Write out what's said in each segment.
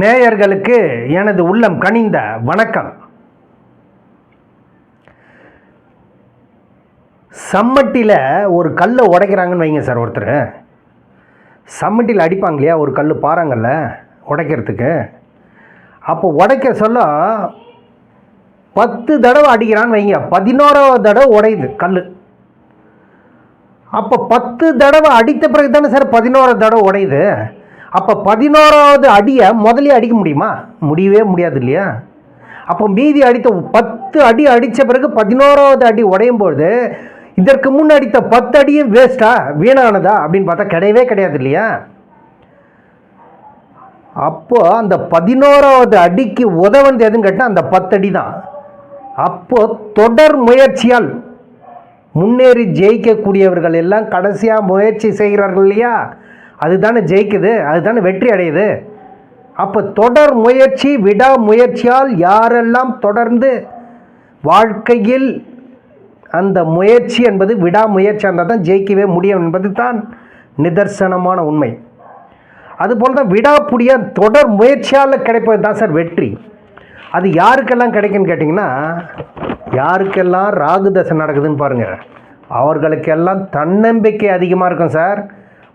நேயர்களுக்கு எனது உள்ளம் கனிந்த வணக்கம். சம்மட்டியில் ஒரு கல்லை உடைக்கிறாங்கன்னு வைங்க சார் ஒருத்தர். சம்மட்டியில் அடிப்பாங்க இல்லையா ஒரு கல் பாறாங்கல்ல உடைக்கிறதுக்கு. அப்போ உடைக்க சொல்ல பத்து தடவை அடிக்கிறான்னு வைங்க பதினோராவது தடவை உடையுது கல் அப்போ பத்து தடவை அடித்த பிறகு தானே சார் பதினோராவது தடவை உடையுது. அப்போ பதினோராவது அடியை முதலே அடிக்க முடியுமா? முடியவே முடியாது இல்லையா? அப்போ மீதி அடித்த பத்து அடி அடித்த பிறகு பதினோராவது அடி உடையும் பொழுது இதற்கு முன் அடித்த பத்து அடியும் வேஸ்ட்டா வீணானதா? அப்படின்னு பார்த்தா கிடையவே கிடையாது இல்லையா? அப்போது அந்த பதினோராவது அடிக்கு உதவுனது எதுன்னு கேட்டால் அந்த பத்தடி தான். அப்போது தொடர் முயற்சியால் முன்னேறி ஜெயிக்கக்கூடியவர்கள் எல்லாம் கடைசியாக முயற்சி செய்கிறார்கள் இல்லையா? அதுதானே ஜெயிக்குது அதுதானே வெற்றி அடையுது. அப்போ தொடர் முயற்சி விடா முயற்சியால் யாரெல்லாம் தொடர்ந்து வாழ்க்கையில் அந்த முயற்சி என்பது விடாமுயற்சியாக இருந்தால் தான் ஜெயிக்கவே முடியும் என்பது தான் நிதர்சனமான உண்மை. அதுபோல் தான் விடாப்புடிய தொடர் முயற்சியால் கிடைப்பது தான் சார் வெற்றி. அது யாருக்கெல்லாம் கிடைக்குன்னு கேட்டிங்கன்னா யாருக்கெல்லாம் ராகு தசை நடக்குதுன்னு பாருங்கள் அவர்களுக்கெல்லாம் தன்னம்பிக்கை அதிகமாக இருக்கும் சார்.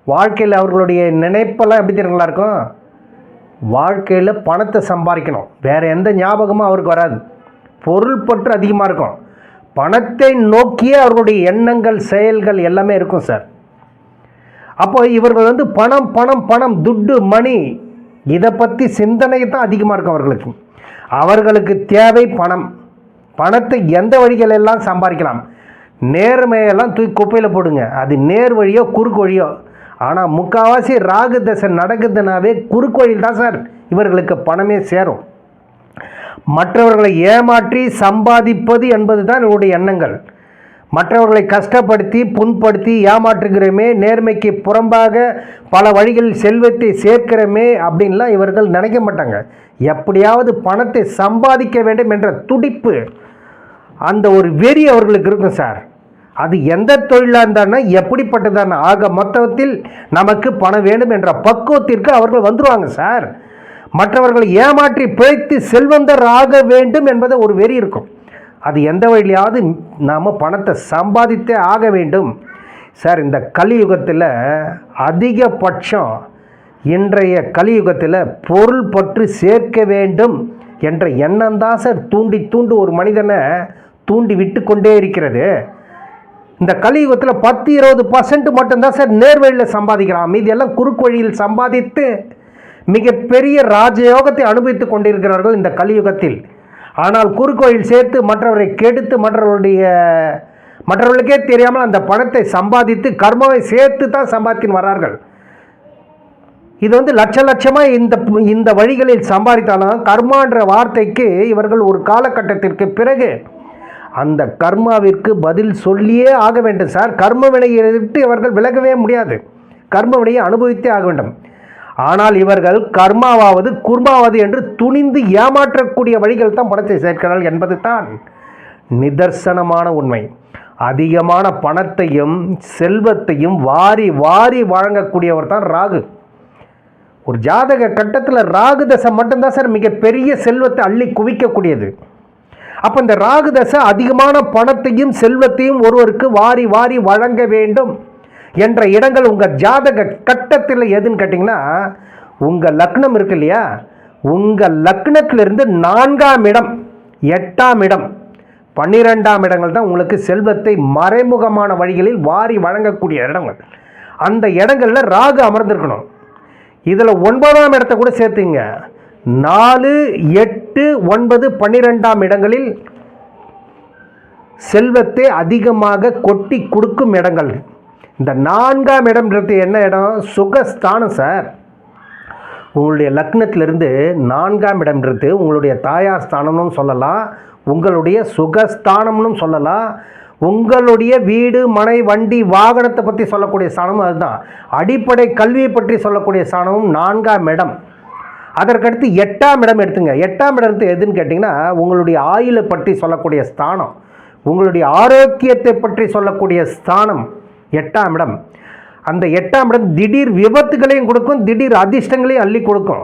வாழ்க்கையில் அவர்களுடைய நினைப்பெல்லாம் எப்படி தெரியுங்களா இருக்கும்? வாழ்க்கையில் பணத்தை சம்பாதிக்கணும். வேறு எந்த ஞாபகமும் அவருக்கு வராது. பொருள் பற்று அதிகமாக இருக்கும். பணத்தை நோக்கியே அவர்களுடைய எண்ணங்கள் செயல்கள் எல்லாமே இருக்கும் சார். அப்போ இவர்கள் வந்து பணம் பணம் பணம் துட்டு மணி இதை பற்றி சிந்தனை தான் அதிகமாக இருக்கும் அவர்களுக்கு. அவர்களுக்கு தேவை பணம். பணத்தை எந்த வழிகள் எல்லாம் சம்பாதிக்கலாம்? நேர்மையெல்லாம் தூக்கி குப்பையில் போடுங்க. அது நேர் வழியோ குறுக்கு வழியோ ஆனால் முக்கால்வாசி ராகு தசை நடக்குதுனாவே குறுக்கோயில் தான் சார். இவர்களுக்கு பணமே சேரும். மற்றவர்களை ஏமாற்றி சம்பாதிப்பது என்பது தான் இவருடைய எண்ணங்கள். மற்றவர்களை கஷ்டப்படுத்தி புண்படுத்தி ஏமாற்றுகிறோமே நேர்மைக்கு புறம்பாக பல வழிகளில் செல்வத்தை சேர்க்கிறோமே அப்படின்லாம் இவர்கள் நினைக்க மாட்டாங்க. எப்படியாவது பணத்தை சம்பாதிக்க வேண்டும் என்ற துடிப்பு அந்த ஒரு வெறி அவர்களுக்கு இருக்கும் சார். அது எந்த தொழிலாக இருந்தான்னா எப்படிப்பட்டதான? ஆக மொத்தத்தில் நமக்கு பணம் வேண்டும் என்ற பக்குவத்திற்கு அவர்கள் வந்துடுவாங்க சார். மற்றவர்களை ஏமாற்றி பிழைத்து செல்வந்தர் ஆக வேண்டும் என்பது ஒரு வெறி இருக்கும். அது எந்த வழியாவது நாம் பணத்தை சம்பாதித்தே ஆக வேண்டும். சார் இந்த கலியுகத்தில் அதிகபட்சம் இன்றைய கலியுகத்தில் பொருள் பற்று சேர்க்க வேண்டும் என்ற எண்ணம் தான் சார். தூண்டி தூண்டு ஒரு மனிதனை தூண்டி விட்டு கொண்டே இருக்கிறது. இந்த கலியுகத்தில் பத்து இருபது பர்சன்ட் மட்டும்தான் சார் நேர்வழியில் சம்பாதிக்கிறான். மீதி எல்லாம் குறுக்கு வழியில் சம்பாதித்து மிகப்பெரிய ராஜயோகத்தை அனுபவித்துக் கொண்டிருக்கிறார்கள் இந்த கலியுகத்தில். ஆனால் குறுக்கு வழியில் சேர்த்து மற்றவரை கெடுத்து மற்றவருடைய மற்றவர்களுக்கே தெரியாமல் அந்த பணத்தை சம்பாதித்து கர்மாவை சேர்த்து தான் சம்பாதித்து வரார்கள். இது வந்து லட்ச லட்சமாக இந்த இந்த வழிகளில் சம்பாதித்தாலும் கர்மான்ற வார்த்தைக்கு இவர்கள் ஒரு காலகட்டத்திற்கு பிறகு அந்த கர்மாவிற்கு பதில் சொல்லியே ஆக வேண்டும் சார். கர்ம வினையை விட்டு இவர்கள் விலகவே முடியாது. கர்ம வினையை அனுபவித்தே ஆக வேண்டும். ஆனால் இவர்கள் கர்மாவாவது குர்மாவது என்று துணிந்து ஏமாற்றக்கூடிய வழிகள் தான் பணத்தை சேர்க்கிறார்கள் என்பது தான் நிதர்சனமான உண்மை. அதிகமான பணத்தையும் செல்வத்தையும் வாரி வாரி வழங்கக்கூடியவர் தான் ராகு. ஒரு ஜாதக கட்டத்தில் ராகு தசை மட்டும்தான் சார் மிகப்பெரிய செல்வத்தை அள்ளி குவிக்கக்கூடியது. அப்போ இந்த ராகு தசை அதிகமான பணத்தையும் செல்வத்தையும் ஒருவருக்கு வாரி வாரி வழங்க வேண்டும் என்ற இடங்கள் உங்கள் ஜாதக கட்டத்தில் எதுன்னு கேட்டிங்கன்னா உங்கள் லக்னம் இருக்கு இல்லையா? உங்கள் லக்னத்திலிருந்து நான்காம் இடம் எட்டாம் இடம் பன்னிரெண்டாம் இடங்கள் தான் உங்களுக்கு செல்வத்தை மறைமுகமான வழிகளில் வாரி வழங்கக்கூடிய இடங்கள். அந்த இடங்களில் ராகு அமர்ந்திருக்கணும். இதில் ஒன்பதாம் இடத்தை கூட சேர்த்துங்க. நாலு எட்டு ஒன்பது பன்னிரெண்டாம் இடங்களில் செல்வத்தை அதிகமாக கொட்டி கொடுக்கும் இடங்கள். இந்த நான்காம் இடம்ன்றது என்ன இடம்? சுகஸ்தானம் சார். உங்களுடைய லக்னத்திலிருந்து நான்காம் இடம்ன்றது உங்களுடைய தாயார் ஸ்தானம்னு சொல்லலாம். உங்களுடைய சுகஸ்தானம்னு சொல்லலாம். உங்களுடைய வீடு மனை வண்டி வாகனத்தை பற்றி சொல்லக்கூடிய ஸ்தானமும் அதுதான். அடிப்படை கல்வியை பற்றி சொல்லக்கூடிய ஸ்தானமும் நான்காம் இடம். அதற்கடுத்து எட்டாம் இடம் எடுத்துங்க. எட்டாம் இடம் எடுத்து எதுன்னு கேட்டிங்கன்னா உங்களுடைய ஆயுளை பற்றி சொல்லக்கூடிய ஸ்தானம் உங்களுடைய ஆரோக்கியத்தை பற்றி சொல்லக்கூடிய ஸ்தானம் எட்டாம் இடம். அந்த எட்டாம் இடம் திடீர் விபத்துகளையும் கொடுக்கும் திடீர் அதிர்ஷ்டங்களையும் அள்ளி கொடுக்கும்.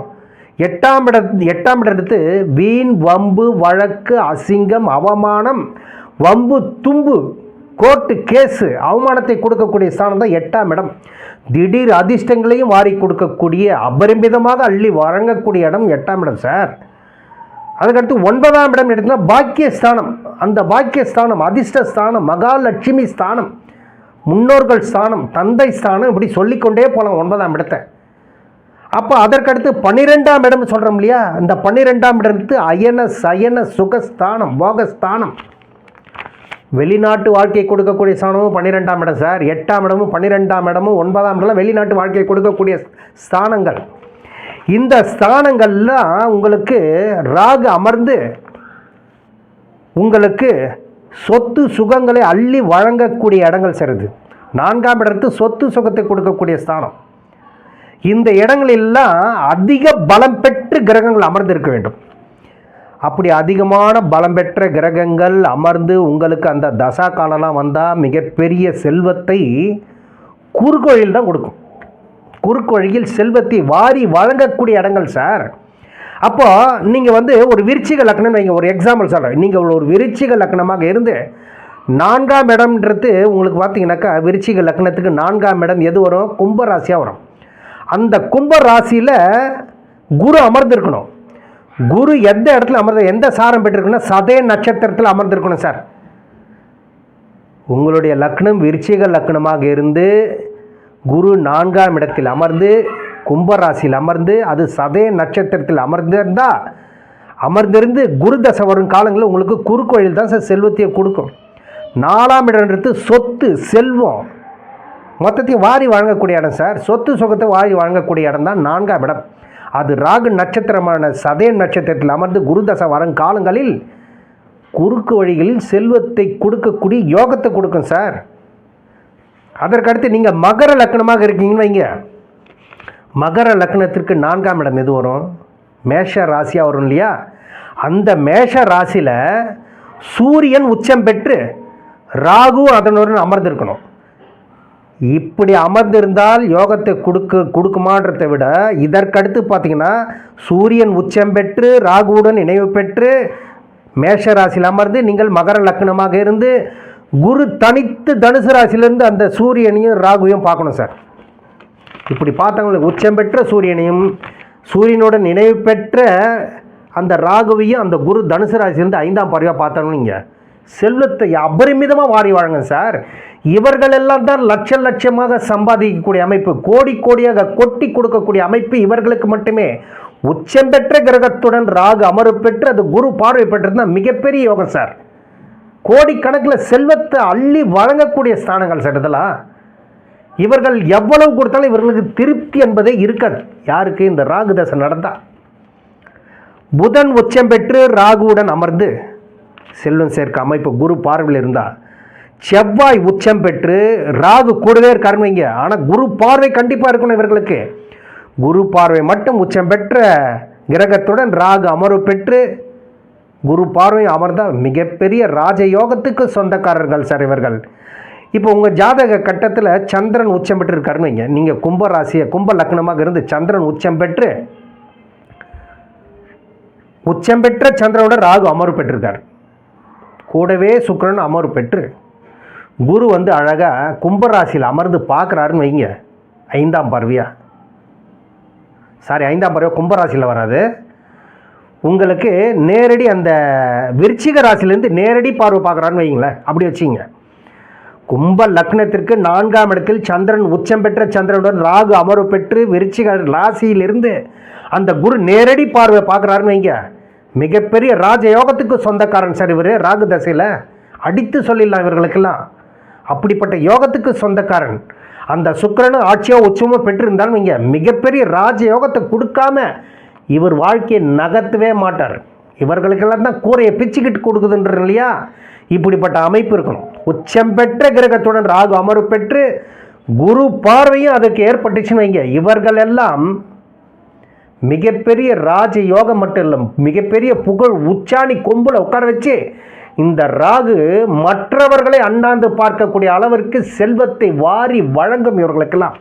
எட்டாம் இட எட்டாம் இடம் எடுத்து வீண் வம்பு வழக்கு அசிங்கம் அவமானம் வம்பு தும்பு கோர்ட்டு கேஸு அவமானத்தை கொடுக்கக்கூடிய ஸ்தானம் தான் எட்டாம் இடம். திடீர் அதிர்ஷ்டங்களையும் வாரி கொடுக்கக்கூடிய அபரிமிதமாக அள்ளி வழங்கக்கூடிய இடம் எட்டாம் இடம் சார். அதுக்கடுத்து ஒன்பதாம் இடம் எடுத்துன்னா பாக்கியஸ்தானம். அந்த பாக்கியஸ்தானம் அதிர்ஷ்ட ஸ்தானம் மகாலட்சுமி ஸ்தானம் முன்னோர்கள் ஸ்தானம் தந்தை ஸ்தானம் இப்படி சொல்லிக்கொண்டே போகலாம் ஒன்பதாம் இடத்தை. அப்போ அதற்கடுத்து பன்னிரெண்டாம் இடம் சொல்கிறோம் இல்லையா? இந்த பன்னிரெண்டாம் இடத்து அயன சயன சுகஸ்தானம் போகஸ்தானம். வெளிநாட்டு வாழ்க்கை கொடுக்கக்கூடிய ஸ்தானமும் பன்னிரெண்டாம் இடம் சார். எட்டாம் இடமும் பன்னிரெண்டாம் இடமும் ஒன்பதாம் இடம் வெளிநாட்டு வாழ்க்கை கொடுக்கக்கூடிய ஸ்தானங்கள். இந்த ஸ்தானங்கள்லாம் உங்களுக்கு ராகு அமர்ந்து உங்களுக்கு சொத்து சுகங்களை அள்ளி வழங்கக்கூடிய இடங்கள் சிறது நான்காம் இடத்து சொத்து சுகத்தை கொடுக்கக்கூடிய ஸ்தானம். இந்த இடங்களெல்லாம் அதிக பலம் பெற்று கிரகங்கள் அமர்ந்திருக்க வேண்டும். அப்படி அதிகமான பலம் பெற்ற கிரகங்கள் அமர்ந்து உங்களுக்கு அந்த தசா காலம்லாம் வந்தால் மிகப்பெரிய செல்வத்தை குறுக்கோழில் தான் கொடுக்கும். குறுக்கோழியில் செல்வத்தை வாரி வழங்கக்கூடிய இடங்கள் சார். அப்போது நீங்கள் வந்து ஒரு விருச்சிக லக்னம் நீங்கள் ஒரு எக்ஸாம்பிள் சொல்கிறேன் நீங்கள் ஒரு விருச்சிக லக்னமாக இருந்து நான்காம் இடம்ன்றது உங்களுக்கு பார்த்தீங்கன்னாக்கா விருச்சிக லக்னத்துக்கு நான்காம் இடம் எது வரும்? கும்ப ராசியாக வரும். அந்த கும்ப ராசியில் குரு அமர்ந்திருக்கணும். குரு எந்த இடத்துல அமர்ந்த எந்த சாரம் பெற்றிருக்குன்னா சதய நட்சத்திரத்தில் அமர்ந்திருக்கணும் சார். உங்களுடைய லக்னம் விருச்சிக லக்னமாக இருந்து குரு நான்காம் இடத்தில் அமர்ந்து கும்பராசியில் அமர்ந்து அது சதய நட்சத்திரத்தில் அமர்ந்திருந்தா அமர்ந்திருந்து குரு தசை வரும் காலங்களில் உங்களுக்கு குறுக்கோயில் தான் சார் செல்வத்தையே கொடுக்கும். நாலாம் இடம்ன்றது சொத்து செல்வம். மொத்தத்தையும் வாரி வழங்கக்கூடிய இடம் சார். சொத்து சுகத்தை வாரி வழங்கக்கூடிய இடம் தான் நான்காம் இடம். அது ராகு நட்சத்திரமான சதய நட்சத்திரத்தில் அமர்ந்து குருதச வரும் காலங்களில் குறுக்கு வழிகளில் செல்வத்தை கொடுக்கக்கூடிய யோகத்தை கொடுக்கும் சார். அதற்கடுத்து நீங்கள் மகர லக்னமாக இருக்கீங்கன்னு வைங்க. மகர லக்னத்திற்கு நான்காம் இடம் எது வரும்? மேஷ ராசியாக வரும் இல்லையா? அந்த மேஷ ராசியில் சூரியன் உச்சம் பெற்று ராகு அதனுடன் அமர்ந்திருக்கணும். இப்படி அமர்ந்திருந்தால் யோகத்தை கொடுக்க கொடுக்குமான்றதை விட இதற்கடுத்து பார்த்தீங்கன்னா சூரியன் உச்சம் பெற்று ராகுவுடன் இணைவு பெற்று மேஷ ராசியில் அமர்ந்து நீங்கள் மகர லக்னமாக இருந்து குரு தனித்து தனுசு ராசியிலிருந்து அந்த சூரியனையும் ராகுவையும் பார்க்கணும் சார். இப்படி பார்த்தவங்களுக்கு உச்சம் பெற்ற சூரியனையும் சூரியனுடன் நினைவு பெற்ற அந்த ராகுவையும் அந்த குரு தனுசு ராசியிலிருந்து ஐந்தாம் பறவையாக பார்த்தோம்னு நீங்கள் செல்வத்தை அபரிமிதமாக வாரி வாழுங்க சார். இவர்கள் எல்லாம் தான் லட்ச லட்சமாக சம்பாதிக்கக்கூடிய அமைப்பு கோடி கோடியாக கொட்டி கொடுக்கக்கூடிய அமைப்பு இவர்களுக்கு மட்டுமே. உச்சம் பெற்ற கிரகத்துடன் ராகு அமர்வு பெற்று அது குரு பார்வை பெற்றிருந்தா மிகப்பெரிய யோகம் சார். கோடிக்கணக்கில் செல்வத்தை அள்ளி வழங்கக்கூடிய ஸ்தானங்கள் சார் இதெல்லாம். இவர்கள் எவ்வளவு கொடுத்தாலும் இவர்களுக்கு திருப்தி என்பதே இருக்காது. யாருக்கு? இந்த ராகு தசை நடந்தா. புதன் உச்சம் பெற்று ராகுவுடன் அமர்ந்து செல்வம் சேர்க்க அமைப்பு குரு பார்வையில் இருந்தால் செவ்வாய் உச்சம் பெற்று ராகு கூடவே இருக்காருன்னு வைங்க. ஆனால் குரு பார்வை கண்டிப்பாக இருக்கணும் இவர்களுக்கு. குரு பார்வை மட்டும் உச்சம் பெற்ற கிரகத்துடன் ராகு அமர்வு பெற்று குரு பார்வை அமர்ந்தால் மிகப்பெரிய ராஜயோகத்துக்கு சொந்தக்காரர்கள் சார் இவர்கள். இப்போ உங்கள் ஜாதக கட்டத்தில் சந்திரன் உச்சம் பெற்று இருக்காருன்னு வைங்க. நீங்கள் கும்ப ராசியை கும்ப லக்னமாக இருந்து சந்திரன் உச்சம் பெற்று உச்சம் பெற்ற சந்திரனோட ராகு அமர்வு பெற்றிருக்கார். கூடவே சுக்கரன் அமர்வு பெற்று குரு வந்து அழகாக கும்பராசியில் அமர்ந்து பார்க்குறாருன்னு வைங்க. ஐந்தாம் பார்வையா? சாரி ஐந்தாம் பறவை கும்பராசியில் வராது. உங்களுக்கு நேரடி அந்த விருச்சிக ராசிலேருந்து நேரடி பார்வை பார்க்குறான்னு வைங்களேன் அப்படி வச்சிங்க. கும்ப லக்னத்திற்கு நான்காம் இடத்தில் சந்திரன் உச்சம் பெற்ற சந்திரனுடன் ராகு அமர்வு பெற்று விருச்சிக ராசியிலிருந்து அந்த குரு நேரடி பார்வை பார்க்குறாருன்னு வைங்க. மிகப்பெரிய ராஜயோகத்துக்கு சொந்தக்காரன் சார் இவர். ராகு தசையில் அடித்து சொல்லிடலாம் இவர்களுக்கெல்லாம். அப்படிப்பட்ட யோகத்துக்கு சொந்தக்காரன். அந்த சுக்கிரனும் ஆட்சியோ உச்சமோ பெற்றிருந்தாலும் வைங்க மிகப்பெரிய ராஜ யோகத்தை கொடுக்காம இவர் வாழ்க்கையை நகர்த்தவே மாட்டார். இவர்களுக்கெல்லாம் தான் கூரையை பிச்சுக்கிட்டு கொடுக்குதுன்ற இல்லையா? இப்படிப்பட்ட அமைப்பு இருக்கணும். உச்சம் பெற்ற கிரகத்துடன் ராகு அமர்வு பெற்று குரு பார்வையும் அதுக்கு ஏற்பட்டுச்சுன்னு வைங்க. இவர்கள் எல்லாம் மிகப்பெரிய ராஜ யோகம் மட்டும் இல்லை மிகப்பெரிய புகழ் உச்சாணி கொம்பில் உட்கார வச்சு இந்த ராகு மற்றவர்களை அண்ணாந்து பார்க்கக்கூடிய அளவிற்கு செல்வத்தை வாரி வழங்கும் இவர்களுக்கெல்லாம்.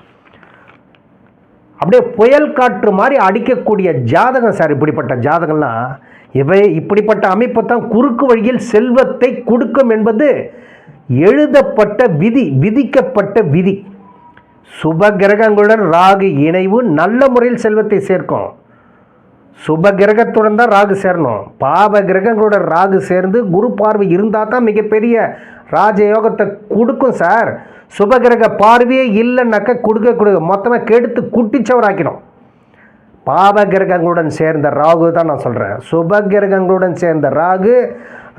அப்படியே புயல் காற்று மாதிரி அடிக்கக்கூடிய ஜாதகம் சார் இப்படிப்பட்ட ஜாதகம்லாம் இவை இப்படிப்பட்ட அமைப்பு தான் குறுக்கு வழியில் செல்வத்தை கொடுக்கும் என்பது எழுதப்பட்ட விதி விதிக்கப்பட்ட விதி. சுப கிரகங்களுடன் ராகு இணைவு நல்ல முறையில் செல்வத்தை சேர்க்கும். சுப கிரகத்துடன் தான் ராகு சேரணும். பாவ கிரகங்களோட ராகு சேர்ந்து குரு பார்வை இருந்தால் தான் மிகப்பெரிய ராஜயோகத்தை கொடுக்கும் சார். சுப கிரக பார்வையே இல்லைன்னாக்கா கொடுக்க கொடுக்க மொத்தமாக கெடுத்து குட்டிச்சவராக்கிடும். பாவ கிரகங்களுடன் சேர்ந்த ராகு தான் நான் சொல்கிறேன் சுப கிரகங்களுடன் சேர்ந்த ராகு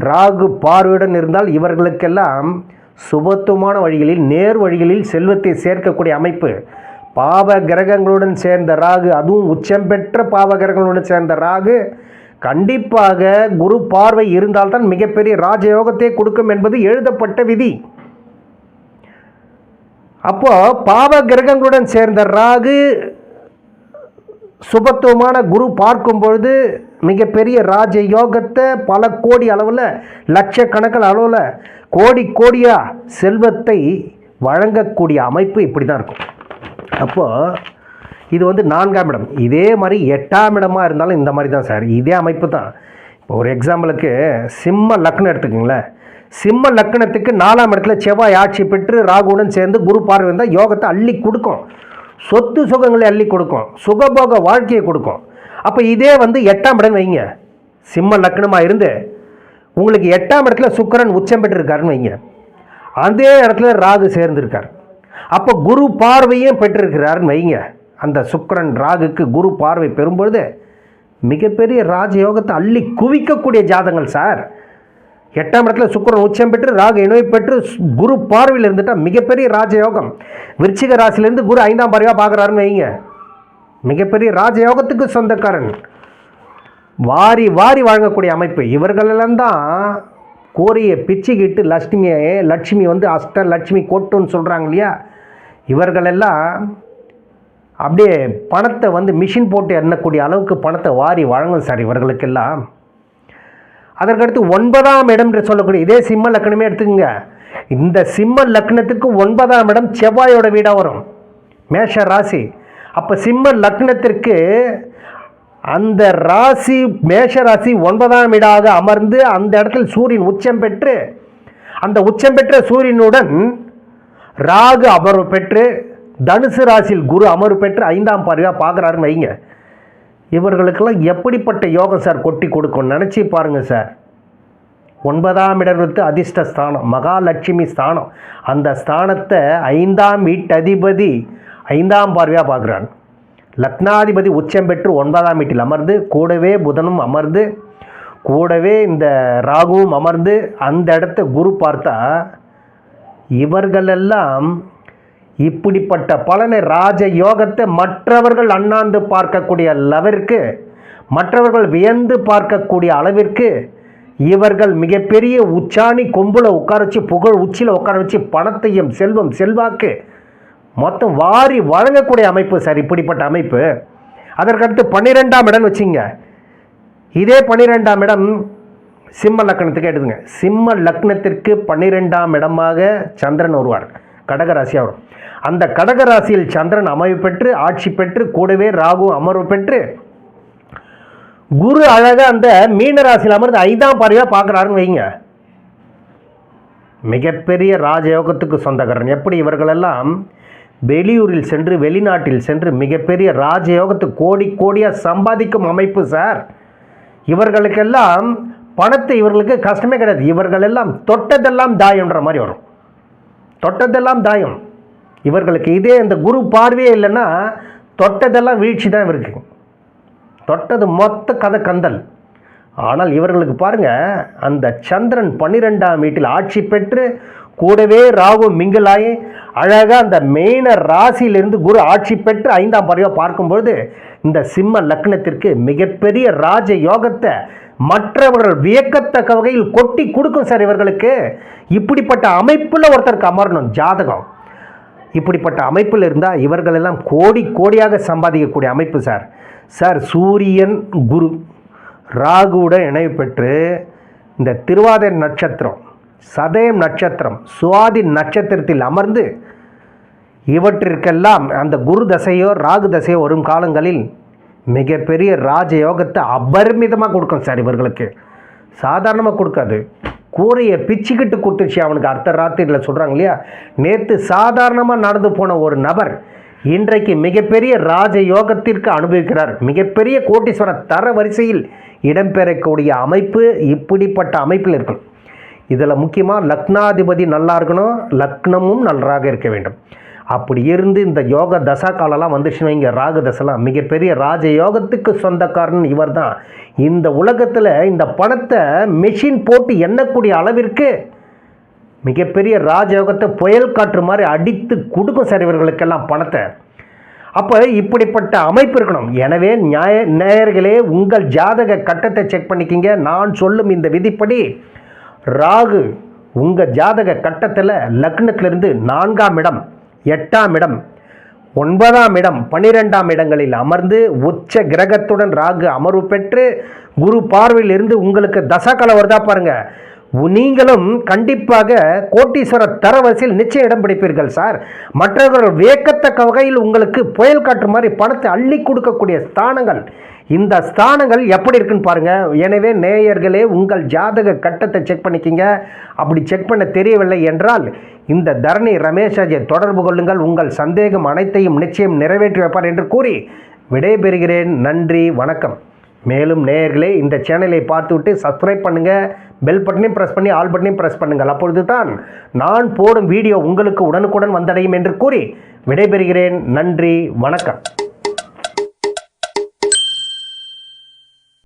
ராகு பார்வையுடன் இருந்தால் இவர்களுக்கெல்லாம் சுபத்துவமான வழிகளில் நேர் வழிகளில் செல்வத்தை சேர்க்கக்கூடிய அமைப்பு. பாவ கிரகங்களுடன் சேர்ந்த ராகு அதுவும் உச்சம் பெற்ற பாவ கிரகங்களுடன் சேர்ந்த ராகு கண்டிப்பாக குரு பார்வை இருந்தால்தான் மிகப்பெரிய ராஜயோகத்தை கொடுக்கும் என்பது எழுதப்பட்ட விதி. அப்போ பாவ கிரகங்களுடன் சேர்ந்த ராகு சுபத்துவமான குரு பார்க்கும் பொழுது மிகப்பெரிய ராஜ யோகத்தை பல கோடி அளவில் லட்சக்கணக்கில் அளவில் கோடி கோடியாக செல்வத்தை வழங்கக்கூடிய அமைப்பு இப்படி தான் இருக்கும். அப்போது இது வந்து நான்காம் இடம். இதே மாதிரி எட்டாம் இடமா இருந்தாலும் இந்த மாதிரி தான் சார். இதே அமைப்பு தான். இப்போ ஒரு எக்ஸாம்பிளுக்கு சிம்ம லக்னம் எடுத்துக்கோங்களேன். சிம்ம லக்னத்துக்கு நாலாம் இடத்துல செவ்வாய் ஆட்சி பெற்று ராகுடன் சேர்ந்து குரு பார்வை இருந்தால் யோகத்தை அள்ளி கொடுக்கும். சொத்து சுகங்களை அள்ளி கொடுக்கும். சுகபோக வாழ்க்கையை கொடுக்கும். அப்போ இதே வந்து எட்டாம் இடம் வைங்க. சிம்ம லக்னமாக இருந்து உங்களுக்கு எட்டாம் இடத்துல சுக்கரன் உச்சம் பெற்றிருக்காருன்னு வைங்க. அதே இடத்துல ராகு சேர்ந்திருக்கார். அப்போ குரு பார்வையும் பெற்றிருக்கிறாருன்னு வைங்க. அந்த சுக்கரன் ராகுக்கு குரு பார்வை பெறும்பொழுது மிகப்பெரிய ராஜயோகத்தை அள்ளி குவிக்கக்கூடிய ஜாதங்கள் சார். எட்டாம் இடத்துல சுக்கரன் உச்சம் பெற்று ராகு இணை பெற்று குரு பார்வையில் இருந்துட்டால் மிகப்பெரிய ராஜயோகம். விருச்சிக ராசிலேருந்து குரு ஐந்தாம் பார்வையாக பார்க்குறாருன்னு வைங்க. மிகப்பெரிய ராஜயோகத்துக்கு சொந்தக்காரன். வாரி வாரி வழங்கக்கூடிய அமைப்பு. இவர்களெல்லாம் தான் கோரியை பிச்சுக்கிட்டு லட்சுமியை லட்சுமி வந்து அஷ்ட லட்சுமி கொட்டுன்னு சொல்கிறாங்க இல்லையா? இவர்களெல்லாம் அப்படியே பணத்தை வந்து மிஷின் போட்டு எண்ணக்கூடிய அளவுக்கு பணத்தை வாரி வழங்கும் சார் இவர்களுக்கெல்லாம். அதற்கடுத்து ஒன்பதாம் இடம் என்று சொல்லக்கூடிய இதே சிம்ம லக்னமே எடுத்துக்கோங்க. இந்த சிம்ம லக்னத்துக்கு ஒன்பதாம் இடம் செவ்வாயோட வீடாக வரும். மேஷ ராசி அப்போ சிம்ம லக்னத்திற்கு அந்த ராசி மேஷ ராசி ஒன்பதாம் வீடாக அமர்ந்து அந்த இடத்தில் சூரியன் உச்சம் பெற்று அந்த உச்சம் பெற்ற சூரியனுடன் ராகு அமர்வு பெற்று தனுசு ராசியில் குரு அமர்வு பெற்று ஐந்தாம் பார்வையாக பார்க்குறாருன்னு வைங்க. இவர்களுக்கெல்லாம் எப்படிப்பட்ட யோகம் சார் கொட்டி கொடுக்கும் நினச்சி பாருங்கள் சார். ஒன்பதாம் இடத்து அதிர்ஷ்ட ஸ்தானம் மகாலட்சுமி ஸ்தானம். அந்த ஸ்தானத்தை ஐந்தாம் வீட்டதிபதி ஐந்தாம் பார்வையாக பார்க்குறான் லக்னாதிபதி உச்சம் பெற்று ஒன்பதாம் வீட்டில் அமர்ந்து கூடவே புதனும் அமர்ந்து கூடவே இந்த ராகுவும் அமர்ந்து அந்த இடத்த குரு பார்த்தா இவர்களெல்லாம் இப்படிப்பட்ட பலனை ராஜ யோகத்தை மற்றவர்கள் அண்ணாந்து பார்க்கக்கூடிய அளவிற்கு மற்றவர்கள் வியந்து பார்க்கக்கூடிய அளவிற்கு இவர்கள் மிகப்பெரிய உச்சாணி கொம்பில் உட்கார வச்சு புகழ் உச்சியில் உட்கார வச்சு பணத்தையும் செல்வம் செல்வாக்கு மொத்தம் வாரி வழங்கக்கூடிய அமைப்பு சார் இப்படிப்பட்ட அமைப்பு. அதற்கடுத்து பன்னிரெண்டாம் இடம் வச்சுங்க. இதே பன்னிரெண்டாம் இடம் சிம்ம லக்னத்துக்கு எடுத்துங்க சிம்ம லக்னத்திற்கு பன்னிரெண்டாம் இடமாக சந்திரன் வருவார். கடகராசியாக வரும். அந்த கடகராசியில் சந்திரன் அமைவு பெற்று ஆட்சி பெற்று கூடவே ராகு அமர்வு பெற்று குரு அழகாக அந்த மீனராசியில் அமர்ந்து ஐந்தாம் பார்வையாக பார்க்குறாருன்னு வைங்க. மிகப்பெரிய ராஜயோகத்துக்கு சொந்தக்காரன். எப்படி இவர்களெல்லாம் வெளியூரில் சென்று வெளிநாட்டில் சென்று மிகப்பெரிய ராஜயோகத்து கோடி கோடியாக சம்பாதிக்கும் அமைப்பு சார். இவர்களுக்கெல்லாம் பணத்தை இவர்களுக்கு கஷ்டமே கிடையாது. இவர்களெல்லாம் தொட்டதெல்லாம் தாயம்ன்ற மாதிரி வரும். தொட்டதெல்லாம் தாயம். இவர்களுக்கு இதே இந்த குரு பார்வையே இல்லைன்னா தொட்டதெல்லாம் வீழ்ச்சி தான் இவருக்கு. தொட்டது மொத்த கதை கந்தல். ஆனால் இவர்களுக்கு பாருங்கள் அந்த சந்திரன் பன்னிரெண்டாம் வீட்டில் ஆட்சி பெற்று கூடவே ராகு மிங்கிலாயி அழகாக அந்த மெயின ராசியிலிருந்து குரு ஆட்சி பெற்று ஐந்தாம் பறவை பார்க்கும்பொழுது இந்த சிம்ம லக்னத்திற்கு மிகப்பெரிய ராஜ யோகத்தை மற்றவர்கள் வியக்கத்தக்க வகையில் கொட்டி கொடுக்கும் சார் இவர்களுக்கு. இப்படிப்பட்ட அமைப்பில் ஒருத்தருக்கு அமரணும் ஜாதகம். இப்படிப்பட்ட அமைப்பில் இருந்தால் இவர்களெல்லாம் கோடி கோடியாக சம்பாதிக்கக்கூடிய அமைப்பு சார். சார் சூரியன் குரு ராகுவுடன் இணைவு பெற்று இந்த திருவாதிரை நட்சத்திரம் சதயம் நட்சத்திரம் சுவாதி நட்சத்திரத்தில் அமர்ந்து இவற்றிற்கெல்லாம் அந்த குரு தசையோ ராகு தசையோ வரும் காலங்களில் மிகப்பெரிய ராஜயோகத்தை அபரிமிதமாக கொடுக்கும் சார் இவர்களுக்கு. சாதாரணமாக கொடுக்காது. கூரையை பிச்சுக்கிட்டு கொடுத்துச்சு அவனுக்கு அர்த்த ராத்திரியில் சொல்கிறாங்க இல்லையா? நேற்று சாதாரணமாக நடந்து போன ஒரு நபர் இன்றைக்கு மிகப்பெரிய ராஜ யோகத்திற்கு அனுபவிக்கிறார். மிகப்பெரிய கோட்டீஸ்வரர் தர வரிசையில் இடம்பெறக்கூடிய அமைப்பு இப்படிப்பட்ட அமைப்பில் இருக்கும். இதில் முக்கியமாக லக்னாதிபதி நல்லா இருக்கணும் லக்னமும் நன்றாக இருக்க வேண்டும். அப்படி இருந்து இந்த யோக தசா காலெல்லாம் வந்துச்சுன்னா இங்கே ராகு தசைலாம். மிகப்பெரிய ராஜ யோகத்துக்கு சொந்தக்காரன் இவர் தான் இந்த உலகத்தில் இந்த பணத்தை மெஷின் போட்டு எண்ணக்கூடிய அளவிற்கு மிகப்பெரிய ராஜயோகத்தை புயல் காற்று மாதிரி அடித்து கொடுக்கும் சார் இவர்களுக்கெல்லாம் பணத்தை. அப்போ இப்படிப்பட்ட அமைப்பு இருக்கணும். எனவே நியாய நேயர்களே உங்கள் ஜாதக கட்டத்தை செக் பண்ணிக்கிங்க. நான் சொல்லும் இந்த விதிப்படி ராகு உங்கள் ஜாதக கட்டத்தில் லக்னத்திலிருந்து நான்காம் இடம் எட்டாம் இடம் ஒன்பதாம் இடம் பன்னிரெண்டாம் இடங்களில் அமர்ந்து உச்ச கிரகத்துடன் ராகு அமர்வு பெற்று குரு பார்வையில் இருந்து உங்களுக்கு தசகலை வருதா பாருங்கள் உ- நீங்களும் கண்டிப்பாக கோட்டீஸ்வர தரவரிசையில் நிச்சயம் இடம் பிடிப்பீர்கள் சார். மற்றவர்கள் வியக்கத்தக்க வகையில் உங்களுக்கு புயல் காற்று மாதிரி பணத்தை அள்ளி கொடுக்கக்கூடிய ஸ்தானங்கள் இந்த ஸ்தானங்கள் எப்படி இருக்குன்னு பாருங்கள் எனவே நேயர்களே உங்கள் ஜாதக கட்டத்தை செக் பண்ணிக்கிங்க. அப்படி செக் பண்ண தெரியவில்லை என்றால் இந்த தரணி ரமேஷ் தொடர்பு கொள்ளுங்கள். உங்கள் சந்தேகம் அனைத்தையும் நிச்சயம் நிறைவேற்றி வைப்பார் என்று கூறி விடைபெறுகிறேன். நன்றி வணக்கம். மேலும் நேயர்களே இந்த சேனலை பார்த்துவிட்டு சப்ஸ்கிரைப் பண்ணுங்கள் பெல் பட்டனையும் ப்ரெஸ் பண்ணி ஆல் பட்டனையும் ப்ரெஸ் பண்ணுங்கள். அப்பொழுது தான் நான் போடும் வீடியோ உங்களுக்கு உடனுக்குடன் வந்தடையும் என்று கூறி விடைபெறுகிறேன். நன்றி வணக்கம்.